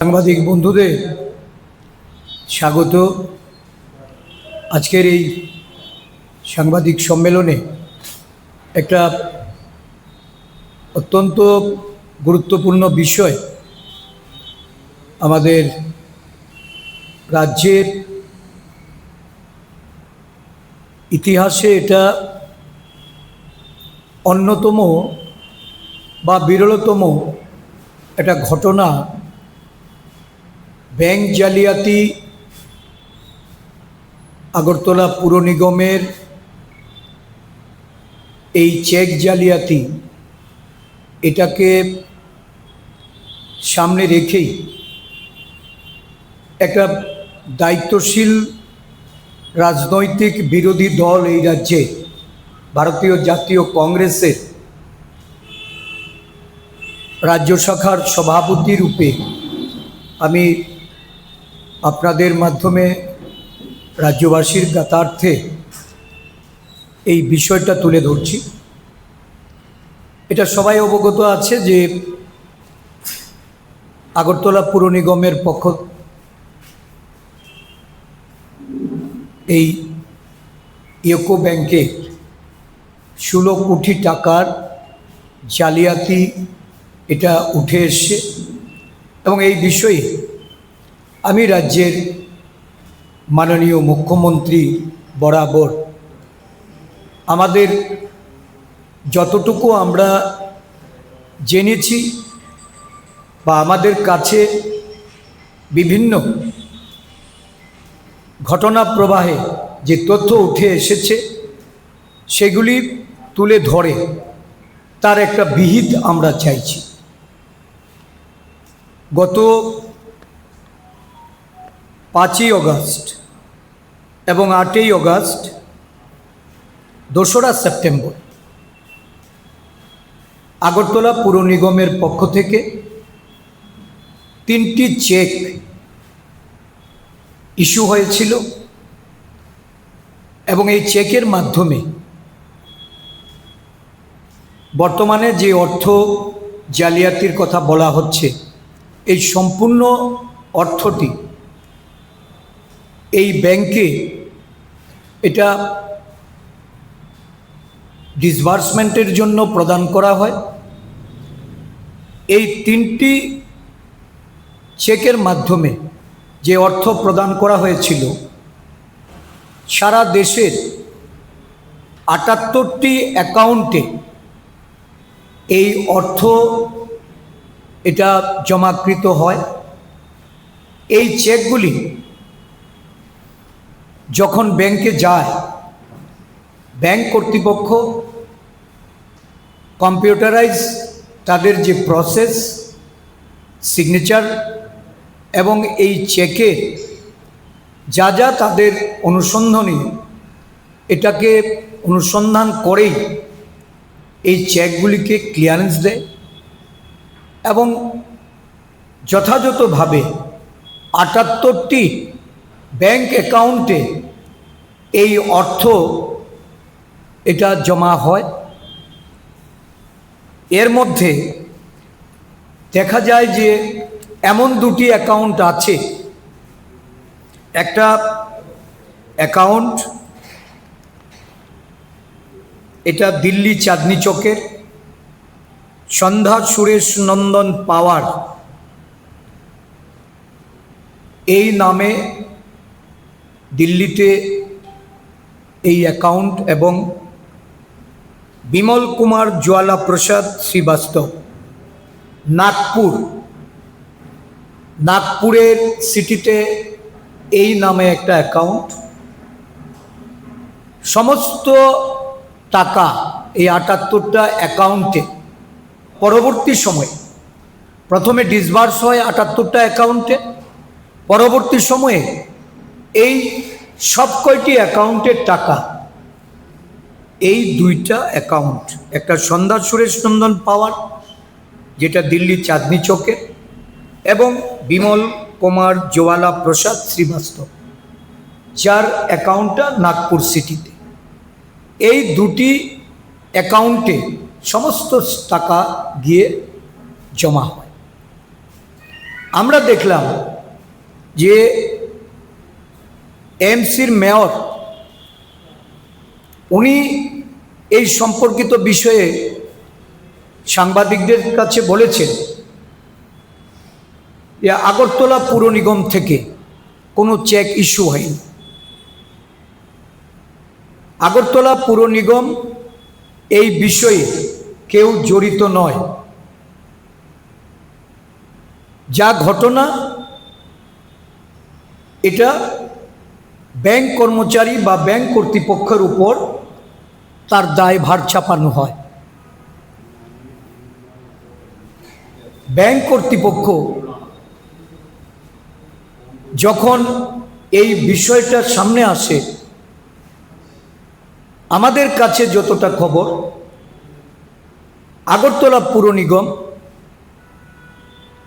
সাংবাদিক বন্ধুদের স্বাগত। আজকের এই সাংবাদিক সম্মেলনে একটা অত্যন্ত গুরুত্বপূর্ণ বিষয় আমাদের রাজ্যের ইতিহাসে এটা অন্যতম বা বিরলতম একটা ঘটনা ব্যাংক জালিয়াতি, আগরতলা পুর নিগমের এই চেক জালিয়াতি, এটাকে সামনে রেখেই একটা দায়িত্বশীল রাজনৈতিক বিরোধী দল এই রাজ্যে, ভারতীয় জাতীয় কংগ্রেসের রাজ্য শাখার সভাপতি রূপে আমি আপনাদের মাধ্যমে রাজ্যবাসীর জ্ঞাতার্থে এই বিষয়টা তুলে ধরছি। এটা সবাই অবগত আছে যে আগরতলা পুর নিগমের পক্ষ এই ইউকো ব্যাংকে ষোলো কোটি টাকার জালিয়াতি এটা উঠে এসছে এবং এই বিষয়ে আমি রাজ্যের মাননীয় মুখ্যমন্ত্রী বরাবর আমাদের যতটুকু আমরা জেনেছি বা আমাদের কাছে বিভিন্ন ঘটনা প্রবাহে যে তথ্য উঠে এসেছে, সেগুলি তুলে ধরে তার একটা বিহিত আমরা চাইছি। গত পাঁচই অগস্ট এবং আটই অগস্ট দোসরা সেপ্টেম্বর। আগরতলা পুর নিগমের পক্ষ থেকে তিনটি চেক ইস্যু হয়েছিল এবং এই চেকের মাধ্যমে বর্তমানে যে অর্থ জালিয়াতির কথা বলা হচ্ছে, এই সম্পূর্ণ অর্থটি এই ব্যাংকে এটা ডিসবার্সমেন্টের জন্য প্রদান করা হয়। এই তিনটি চেকের মাধ্যমে যে অর্থ প্রদান করা হয়েছিল, সারা দেশের আটাত্তরটি অ্যাকাউন্টে এই অর্থ এটা জমাকৃত হয়। এই চেকগুলি যখন ব্যাংকে যায়, ব্যাংক কর্তৃপক্ষ কম্পিউটারাইজ তাদের যে প্রসেস, সিগনেচার এবং এই চেকে যা যা তাদের অনুসন্ধানী, এটাকে অনুসন্ধান করেই এই চেকগুলিকে ক্লিয়ারেন্স দেয় এবং যথাযথভাবে আটাত্তরটি ব্যাংক অ্যাকাউন্টে এই অর্থ এটা জমা হয়। এর মধ্যে দেখা যায় যে এমন দুটি অ্যাকাউন্ট আছে। একটা অ্যাকাউন্ট, এটা দিল্লি চাঁদনি চকের, সন্ধ্যা সুরেশ নন্দন পাওয়ার। এই নামে দিল্লিতে এই অ্যাকাউন্ট এবং বিমল কুমার জ্বালা প্রসাদ শ্রীবাস্তব, নাগপুর, নাগপুরের সিটিতে এই নামে একটা অ্যাকাউন্ট সমস্ত টাকা এই আটাত্তরটা অ্যাকাউন্টে পরবর্তী সময়ে, প্রথমে ডিসবার্স হয় আটাত্তরটা অ্যাকাউন্টে পরবর্তী সময়ে এই সব কয়টি অ্যাকাউন্টের টাকা? এই দুইটা অ্যাকাউন্ট, একটা সন্ধ্যা সুরেশ নন্দন পাওয়ার, যেটা দিল্লি চাঁদনি চকে, এবং বিমল কুমার জোয়ালা প্রসাদ শ্রীবাস্তব, যার অ্যাকাউন্টটা নাগপুর সিটিতে। এই দুটি অ্যাকাউন্টে সমস্ত টাকা গিয়ে জমা হয়। আমরা দেখলাম যে এমসির মেয়র, উনি এই সম্পর্কিত বিষয়ে সাংবাদিকদের কাছে বলেছেন যে আগরতলা পুর নিগম থেকে কোনো চেক ইস্যু হয়নি। আগরতলা পুর নিগম এই বিষয়ে কেউ জড়িত নয়। যা ঘটনা, এটা ব্যাংক কর্মচারী বা ব্যাংক কর্তৃপক্ষের উপর তার দায়ভার চাপানো হয়। ব্যাংক কর্তৃপক্ষ যখন এই বিষয়টা সামনে আসে, আমাদের কাছে যতটা খবর, আগরতলা পুর নিগম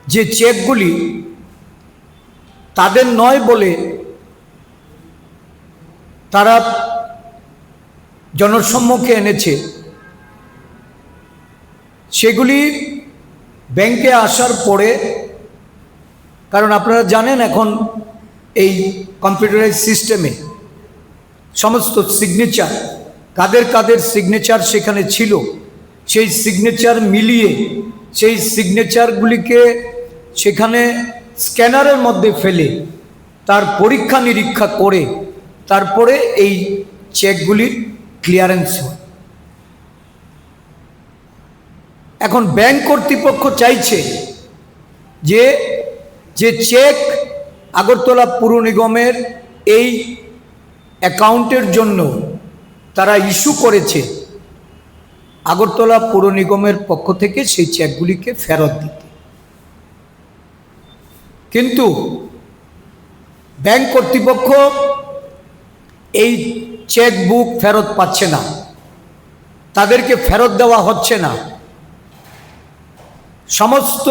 যে চেকগুলি তাদের নয় বলে তারা জনসম্মুখে এনেছে। সেগুলি ব্যাংকে আসার পরে, কারণ আপনারা জানেন এখন এই কম্পিউটারাইজ সিস্টেমে সমস্ত সিগনেচার কাদের কাদের সিগনেচার সেখানে ছিল, সেই সিগনেচার মিলিয়ে, সেই সিগনেচারগুলিকে সেখানে স্ক্যানারের মধ্যে ফেলে, তার পরীক্ষা নিরীক্ষা করে তারপরে এই চেকগুলির ক্লিয়ারেন্স হয়। এখন ব্যাংক কর্তৃপক্ষ চাইছে যে যে চেক আগরতলা পুর নিগমের এই অ্যাকাউন্টের জন্য তারা ইস্যু করেছে, আগরতলা পুর নিগমের পক্ষ থেকে সেই চেকগুলিকে ফেরত দিতে। কিন্তু ব্যাংক কর্তৃপক্ষ এই চেক বুক ফেরত পাচ্ছে না। তাদেরকে ফেরত দেওয়া হচ্ছে না। সমস্ত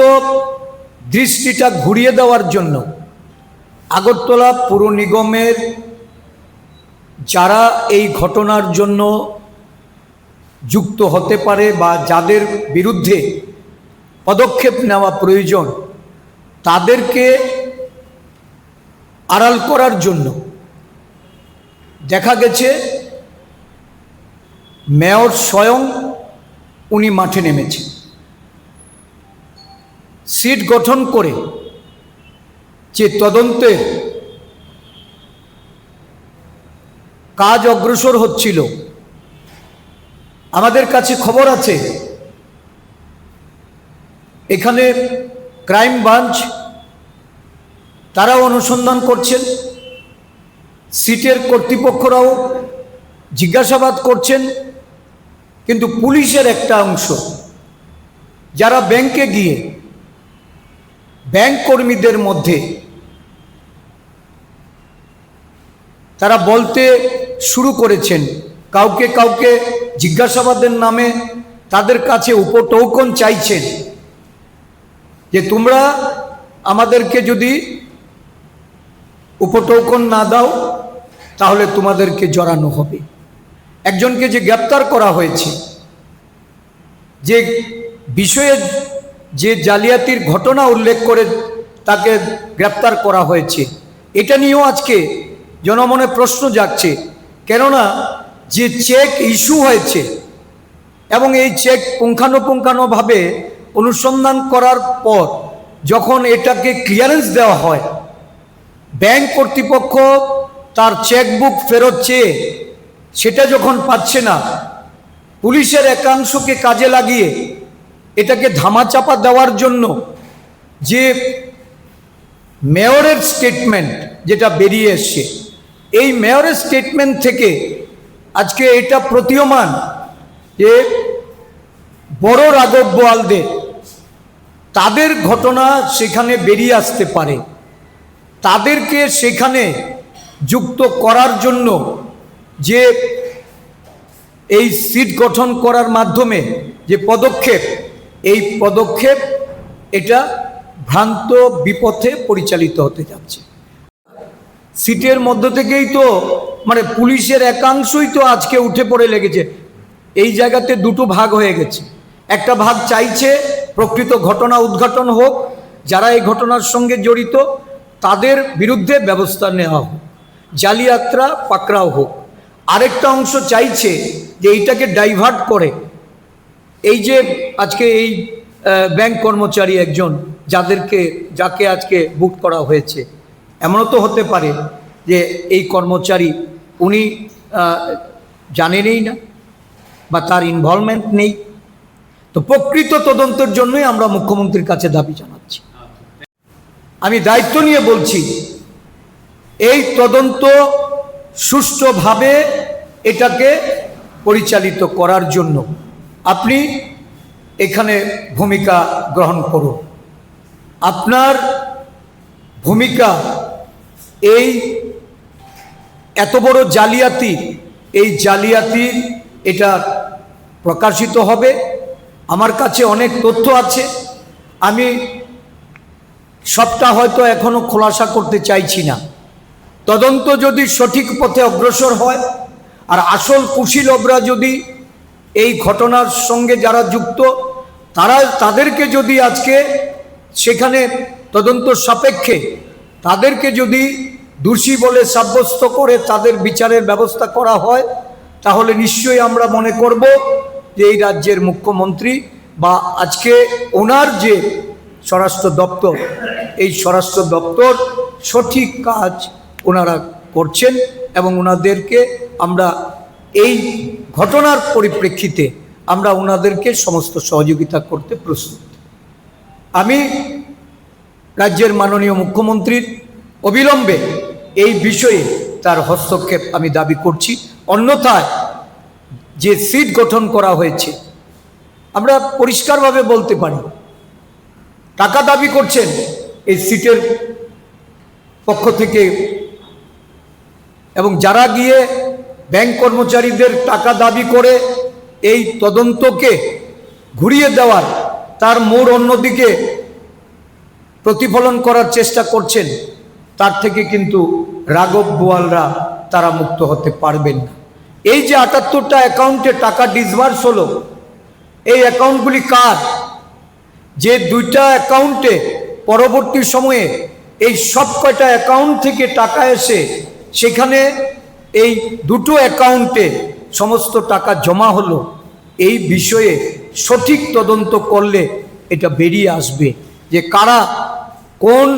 দৃষ্টিটা ঘুরিয়ে দেওয়ার জন্য আগরতলা পুর নিগমের যারা এই ঘটনার জন্য যুক্ত হতে পারে বা যাদের বিরুদ্ধে পদক্ষেপ নেওয়া প্রয়োজন, তাদেরকে আড়াল করার জন্য দেখা গেছে, মেয়র স্বয়ং উনি মাঠে নেমেছেন। সিট গঠন করে যে তদন্তের কাজ অগ্রসর হচ্ছিল, আমাদের কাছে খবর আছে, এখানে ক্রাইম ব্রাঞ্চ তারাও অনুসন্ধান করছেন। সিটের কর্তৃপক্ষরাও জিজ্ঞাসাবাদ করছেন, কিন্তু পুলিশের একটা অংশ, যারা ব্যাংকে গিয়ে ব্যাংক কর্মীদের মধ্যে তারা বলতে শুরু করেছেন, কাউকে কাউকে জিজ্ঞাসাবাদের নামে তাদের কাছে উপটৌকন চাইছেন যে তোমরা আমাদেরকে যদি উপটৌকন না দাও তাহলে তোমাদেরকে জড়ানো হবে। একজনকে যে গ্রেপ্তার করা হয়েছে, যে বিষয়ে যে জালিয়াতির ঘটনা উল্লেখ করে তাকে গ্রেপ্তার করা হয়েছে, এটা নিয়েও আজকে জনমনে প্রশ্ন জাগছে। কেননা যে চেক ইস্যু হয়েছে এবং এই চেক পুঙ্খানুপুঙ্খানুভাবে অনুসন্ধান করার পর যখন এটাকে ক্লিয়ারেন্স দেওয়া হয়, ব্যাংক কর্তৃপক্ষ তার চেকবুক ফেরত চেয়ে সেটা যখন পাচ্ছে না, পুলিশের একাংশকে কাজে লাগিয়ে এটাকে ধামাচাপা দেওয়ার জন্য যে মেয়রের স্টেটমেন্ট যেটা বেরিয়ে এসছে, এই মেয়রের স্টেটমেন্ট থেকে আজকে এটা প্রতীয়মান যে বড় রাঘব বোয়ালদের, তাদের ঘটনা সেখানে বেরিয়ে আসতে পারে। তাদেরকে সেখানে যুক্ত করার জন্য যে এই সিট গঠন করার মাধ্যমে যে পদক্ষেপ, এই পদক্ষেপ এটা ভ্রান্ত বিপথে পরিচালিত হতে যাচ্ছে। সিটের মধ্য থেকেই তো মানে পুলিশের একাংশই তো আজকে উঠে পড়ে লেগেছে। এই জায়গাতে দুটো ভাগ হয়ে গেছে। একটা ভাগ চাইছে প্রকৃত ঘটনা উদ্ঘাটন হোক, যারা এই ঘটনার সঙ্গে জড়িত, তাদের বিরুদ্ধে ব্যবস্থা নেওয়া হোক। জালিয়াত্রা পাকড়াও হোক। আরেকটা অংশ চাইছে যে এইটাকে ডাইভার্ট করে। এই যে আজকে এই ব্যাংক কর্মচারী একজন যাদেরকে, যাকে আজকে বুক করা হয়েছে। এমনও তো হতে পারে যে এই কর্মচারী উনি জানেনই না বা তার ইনভলভমেন্ট নেই। তো প্রকৃত তদন্তের জন্যই আমরা মুখ্যমন্ত্রীর কাছে দাবি জানাচ্ছি। আমি দায়িত্ব নিয়ে বলছি এই তদন্ত সুষ্ঠুভাবে এটাকে পরিচালিত করার জন্য আপনি এখানে ভূমিকা গ্রহণ করুন। আপনার ভূমিকা এই এত বড় জালিয়াতি, এই জালিয়াতি এটা প্রকাশিত হবে। আমার কাছে অনেক তথ্য আছে। আমি সবটা হয়তো এখনও খোলাসা করতে চাইছি না। তদন্ত যদি সঠিক পথে অগ্রসর হয়, আর আসল কুশীলবরা যদি এই ঘটনার সঙ্গে যারা যুক্ত, তারা তাদেরকে যদি আজকে সেখানে তদন্ত সাপেক্ষে তাদেরকে যদি দোষী বলে সাব্যস্ত করে তাদের বিচারের ব্যবস্থা করা হয়, তাহলে নিশ্চয়ই আমরা মনে করব যে এই রাজ্যের মুখ্যমন্ত্রী বা আজকে ওনার যে স্বরাষ্ট্র দপ্তর, এই স্বরাষ্ট্র দপ্তর সঠিক কাজ ওনারা করছেন এবং ওনাদেরকে আমরা এই ঘটনার পরিপ্রেক্ষিতে আমরা ওনাদেরকে সমস্ত সহযোগিতা করতে প্রস্তুত। আমি রাজ্যের মাননীয় মুখ্যমন্ত্রীর অবিলম্বে এই বিষয়ে তার হস্তক্ষেপ আমি দাবি করছি। অন্যথায় যে সিট গঠন করা হয়েছে, আমরা পরিষ্কারভাবে বলতে পারি, টাকা দাবি করছেন এই সিটের পক্ষ থেকে এবং যারা গিয়ে ব্যাংক কর্মচারীদের টাকা দাবি করে এই তদন্তকে ঘুরিয়ে দেওয়ার, তার মোড় অন্যদিকে প্রতিফলন করার চেষ্টা করছেন, তার থেকে কিন্তু রাঘব বোয়ালরা তারা মুক্ত হতে পারবেন না। এই যে আটাত্তরটা অ্যাকাউন্টে টাকা ডিসবার্স হলো, এই অ্যাকাউন্টগুলি কার? যে দুইটা অ্যাকাউন্টে পরবর্তী সময়ে এই সব কয়টা অ্যাকাউন্ট থেকে টাকা এসে সেখানে এই দুটো অ্যাকাউন্টে সমস্ত টাকা জমা হলো, এই বিষয়ে সঠিক তদন্ত করলে এটা বেরিয়ে আসবে যে কারা কোন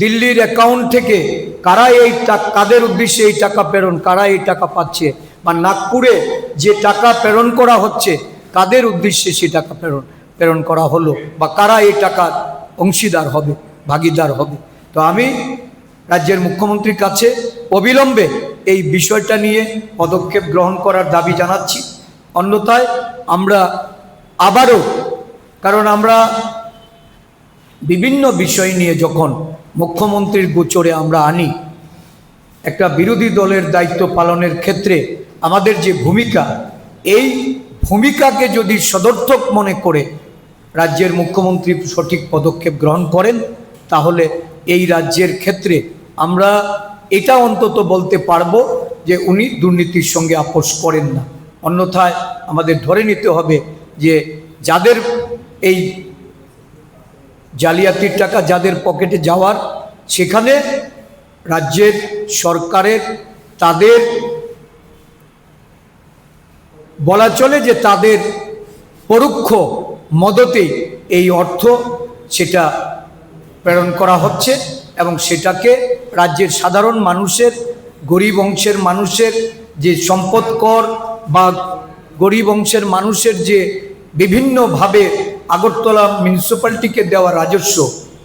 দিল্লির অ্যাকাউন্ট থেকে কারা এই কাদের উদ্দেশ্যে এই টাকা প্রেরণ, কারা এই টাকা পাচ্ছে বা নাগপুরে যে টাকা প্রেরণ করা হচ্ছে কাদের উদ্দেশ্যে সে টাকা প্রেরণ প্রেরণ করা হলো বা কারা এই টাকার অংশীদার হবে, ভাগিদার হবে। তো আমি রাজ্যের মুখ্যমন্ত্রীর কাছে অবিলম্বে এই বিষয়টা নিয়ে পদক্ষেপ গ্রহণ করার দাবি জানাচ্ছি। অন্যথায় আমরা আবারও, কারণ আমরা বিভিন্ন বিষয় নিয়ে যখন মুখ্যমন্ত্রীর গোচরে আমরা আনি, একটা বিরোধী দলের দায়িত্ব পালনের ক্ষেত্রে আমাদের যে ভূমিকা, এই ভূমিকাকে যদি সদর্থক মনে করে রাজ্যের মুখ্যমন্ত্রী সঠিক পদক্ষেপ গ্রহণ করেন, তাহলে এই রাজ্যের ক্ষেত্রে আমরা এটা অন্তত বলতে পারব যে উনি দুর্নীতির সঙ্গে আপোষ করেন না। অন্যথায় আমাদের ধরে নিতে হবে যে যাদের এই জালিয়াতির টাকা যাদের পকেটে যাওয়ার, সেখানে রাজ্যের সরকারের তাদের বলা চলে যে তাদের পরোক্ষ মদতে এই অর্থ সেটা প্রেরণ করা হচ্ছে। এবং সেটাকে রাজ্যের সাধারণ মানুষের, গরিব অংশের মানুষের যে সম্পদ কর বা গরিব অংশের মানুষের যে বিভিন্নভাবে আগরতলা মিউনিসিপ্যালিটিকে দেওয়া রাজস্ব,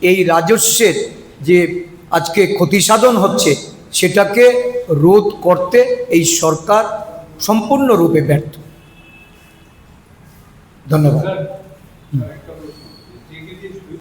এই রাজস্বের যে আজকে ক্ষতিসাধন হচ্ছে, সেটাকে রোধ করতে এই সরকার সম্পূর্ণরূপে ব্যর্থ। ধন্যবাদ।